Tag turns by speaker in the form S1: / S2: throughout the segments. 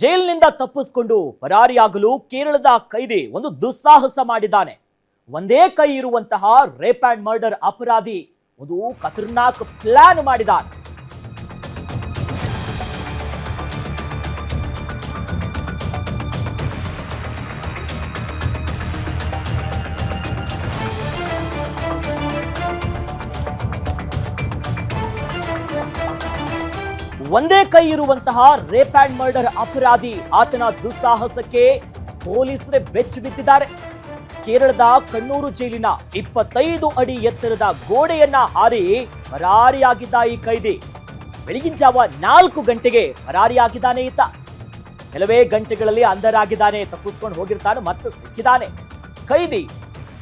S1: ಜೈಲಿನಿಂದ ತಪ್ಪಿಸಿಕೊಂಡು ಪರಾರಿಯಾಗಲು ಕೇರಳದ ಕೈದಿ ಒಂದು ದುಸ್ಸಾಹಸ ಮಾಡಿದ್ದಾನೆ. ಒಂದೇ ಕೈ ಇರುವಂತಹ ರೇಪ್ ಅಂಡ್ ಮರ್ಡರ್ ಅಪರಾಧಿ ಒಂದು ಖತರ್ನಾಕ್ ಪ್ಲಾನ್ ಮಾಡಿದ್ದಾನೆ. ಒಂದೇ ಕೈ ಇರುವಂತಹ ರೇಪ್ ಆ್ಯಂಡ್ ಮರ್ಡರ್ ಅಪರಾಧಿ ಆತನ ದುಸ್ಸಾಹಸಕ್ಕೆ ಪೊಲೀಸರೇ ಬೆಚ್ಚಿ ಬಿದ್ದಿದ್ದಾರೆ. ಕೇರಳದ ಕಣ್ಣೂರು ಜೈಲಿನ ಇಪ್ಪತ್ತೈದು ಅಡಿ ಎತ್ತರದ ಗೋಡೆಯನ್ನ ಹಾರಿ ಪರಾರಿಯಾಗಿದ್ದ ಈ ಕೈದಿ. ಬೆಳಗಿನ ಜಾವ ನಾಲ್ಕು ಗಂಟೆಗೆ ಪರಾರಿಯಾಗಿದ್ದಾನೆ ಈತ. ಕೆಲವೇ ಗಂಟೆಗಳಲ್ಲಿ ಅಂಧರಾಗಿದ್ದಾನೆ, ತಪ್ಪಿಸ್ಕೊಂಡು ಹೋಗಿರ್ತಾನೆ, ಮತ್ತೆ ಸಿಕ್ಕಿದ್ದಾನೆ. ಕೈದಿ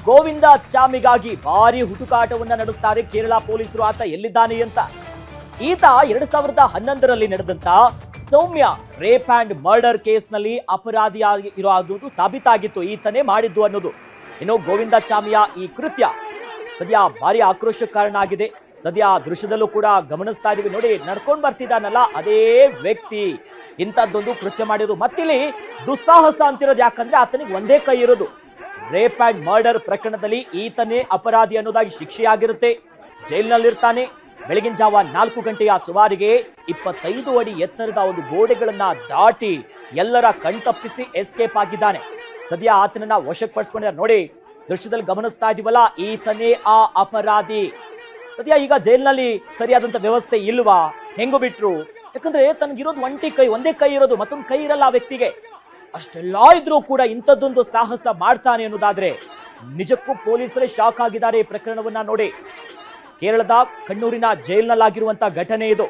S1: ಗೋವಿಂದ ಚಾಮಿಗಾಗಿ ಭಾರಿ ಹುಡುಕಾಟವನ್ನ ನಡೆಸ್ತಾರೆ ಕೇರಳ ಪೊಲೀಸರು. ಆತ ಎಲ್ಲಿದ್ದಾನೆ ಅಂತ ಈತ ಎರಡ್ ಸಾವಿರದ ಹನ್ನೊಂದರಲ್ಲಿ ನಡೆದಂತ ಸೌಮ್ಯ ರೇಪ್ ಅಂಡ್ ಮರ್ಡರ್ ಕೇಸ್ನಲ್ಲಿ ಅಪರಾಧಿಯಾಗಿ ಇರೋದು ಸಾಬೀತಾಗಿತ್ತು, ಈತನೇ ಮಾಡಿದ್ದು ಅನ್ನೋದು. ಇನ್ನು ಗೋವಿಂದ ಚಾಮಿಯ ಈ ಕೃತ್ಯ ಸದ್ಯ ಭಾರಿ ಆಕ್ರೋಶ ಕಾರಣ ಆಗಿದೆ ಸದ್ಯ ದೃಶ್ಯದಲ್ಲೂ ಕೂಡ ಗಮನಿಸ್ತಾ ಇದೀವಿ ನೋಡಿ, ನಡ್ಕೊಂಡು ಬರ್ತಿದ್ದಾನಲ್ಲ ಅದೇ ವ್ಯಕ್ತಿ. ಇಂಥದ್ದೊಂದು ಕೃತ್ಯ ಮಾಡಿರೋದು. ಮತ್ತಿಲ್ಲಿ ದುಸ್ಸಾಹಸ ಅಂತಿರೋದು ಯಾಕಂದ್ರೆ ಆತನಿಗೆ ಒಂದೇ ಕೈ ಇರೋದು. ರೇಪ್ ಅಂಡ್ ಮರ್ಡರ್ ಪ್ರಕರಣದಲ್ಲಿ ಈತನೇ ಅಪರಾಧಿ ಅನ್ನೋದಾಗಿ ಶಿಕ್ಷೆಯಾಗಿರುತ್ತೆ. ಜೈಲಿನಲ್ಲಿರ್ತಾನೆ. ಬೆಳಗಿನ ಜಾವ ನಾಲ್ಕು ಗಂಟೆಯ ಸುಮಾರಿಗೆ ಇಪ್ಪತ್ತೈದು ಅಡಿ ಎತ್ತರದ ಒಂದು ಗೋಡೆಗಳನ್ನ ದಾಟಿ ಎಲ್ಲರ ಕಣ್ತಪ್ಪಿಸಿ ಎಸ್ಕೇಪ್ ಆಗಿದ್ದಾನೆ. ಸದ್ಯ ಆತನನ್ನ ವಶಕ್ಕೆ ಪಡಿಸ್ಕೊಂಡಿದ್ದಾರೆ ನೋಡಿ, ದೃಶ್ಯದಲ್ಲಿ ಗಮನಿಸ್ತಾ ಇದೀವಲ್ಲ, ಈತನೇ ಆ ಅಪರಾಧಿ. ಸದ್ಯ ಈಗ ಜೈಲಿನಲ್ಲಿ ಸರಿಯಾದಂತ ವ್ಯವಸ್ಥೆ ಇಲ್ವಾ? ಹೆಂಗು ಬಿಟ್ರು. ಯಾಕಂದ್ರೆ ತನಗಿರೋದು ಒಂಟಿ ಕೈ, ಒಂದೇ ಕೈ ಇರೋದು, ಮತ್ತೊಂದು ಕೈ ಇರಲ್ಲ ಆ ವ್ಯಕ್ತಿಗೆ. ಅಷ್ಟೆಲ್ಲ ಇದ್ರೂ ಕೂಡ ಇಂಥದ್ದೊಂದು ಸಾಹಸ ಮಾಡ್ತಾನೆ ಅನ್ನೋದಾದ್ರೆ ನಿಜಕ್ಕೂ ಪೊಲೀಸರೇ ಶಾಕ್ ಆಗಿದ್ದಾರೆ ಈ ಪ್ರಕರಣವನ್ನ ನೋಡಿ. ಕೇರಳದ ಕಣ್ಣೂರಿನ ಜೈಲ್ನಲ್ಲಾಗಿರುವಂತ ಘಟನೆ ಇದು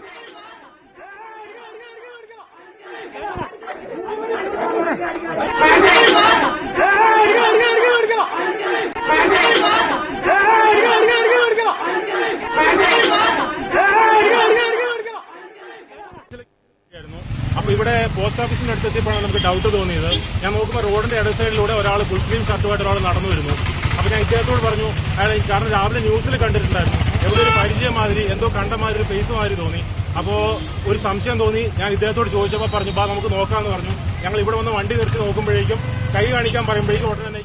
S2: ആയിരുന്നു. അപ്പൊ ഇവിടെ പോസ്റ്റ് ഓഫീസിന്റെ അടുത്തെത്തിയപ്പോഴാണ് നമുക്ക് ഡൗട്ട് തോന്നിയത് ഞാൻ നോക്കുമ്പോൾ റോഡിന്റെ ഇട സൈഡിലൂടെ ഒരാൾ ഫുൾ സ്ക്രീൻ ഷർട്ടുമായിട്ട് ഒരാൾ നടന്നു വരുന്നു അപ്പൊ ഞാൻ ഇദ്ദേഹത്തോട് പറഞ്ഞു അയാൾ കാരണം രാവിലെ ന്യൂസിൽ കണ്ടിട്ടുണ്ടായിരുന്നു എവിടെ പരിചയ മാതിരി എന്തോ കണ്ട മാതിരി ഫേസ് മാതിരി തോന്നി. അപ്പോ ഒരു സംശയം തോന്നി. ഞാൻ ഇദ്ദേഹത്തോട് ചോദിച്ചപ്പോൾ പറഞ്ഞു ബാ നമുക്ക് നോക്കാമെന്ന് പറഞ്ഞു. ഞങ്ങൾ ഇവിടെ വന്ന് വണ്ടി നിർത്തി നോക്കുമ്പോഴേക്കും കൈ കാണിക്കാൻ പറയുമ്പോഴേക്കും ഉടനെ